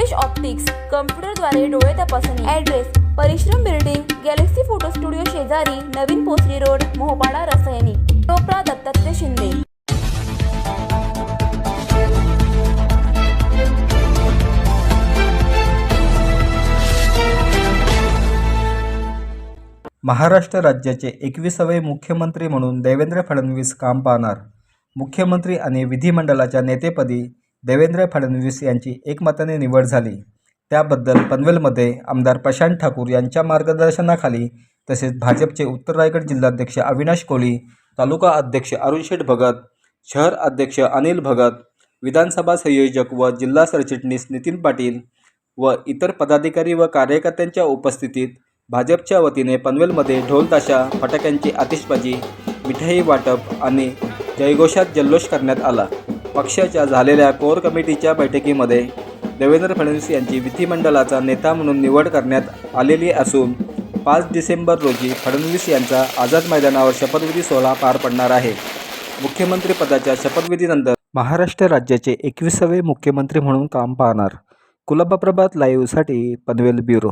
Riteish optics कम्प्युटरद्वारे डोळे तपासणी. Address परिश्रम बिल्डिंग गॅलेक्सी फोटो स्टुडिओ शेजारी नवीन पोसरी रोड मोहपाडा रसायनी. टोपरा दत्तात्रय शिंदे. महाराष्ट्र राज्याचे एकविसावे मुख्यमंत्री म्हणून देवेंद्र फडणवीस काम पाहणार. मुख्यमंत्री आणि विधिमंडळाच्या नेतेपदी देवेंद्र फडणवीस यांची एकमताने निवड झाली. त्याबद्दल पनवेलमध्ये आमदार प्रशांत ठाकूर यांच्या मार्गदर्शनाखाली तसेच भाजपचे उत्तर रायगड जिल्हाध्यक्ष अविनाश कोळी तालुका अध्यक्ष अरुण शेठ भगत शहर अध्यक्ष अनिल भगत विधानसभा संयोजक व जिल्हा सरचिटणीस नितीन पाटील व इतर पदाधिकारी व कार्यकर्त्यांच्या उपस्थितीत भाजपच्या वतीने पनवेलमध्ये ढोलताशा फटाक्यांची आतिषबाजी मिठाई वाटप आणि जयघोषात जल्लोष करण्यात आला. पक्षाच्या झालेल्या कोर कमिटीच्या बैठकीमध्ये देवेंद्र फडणवीस यांची विधिमंडळाचा नेता म्हणून निवड करण्यात आलेली असून पाच डिसेंबर रोजी फडणवीस यांचा आझाद मैदानावर शपथविधी सोहळा पार पडणार आहे. मुख्यमंत्रीपदाच्या शपथविधीनंतर महाराष्ट्र राज्याचे एकविसावे मुख्यमंत्री म्हणून काम पाहणार. कुलाबा प्रभात लाईव्हसाठी पनवेल ब्युरो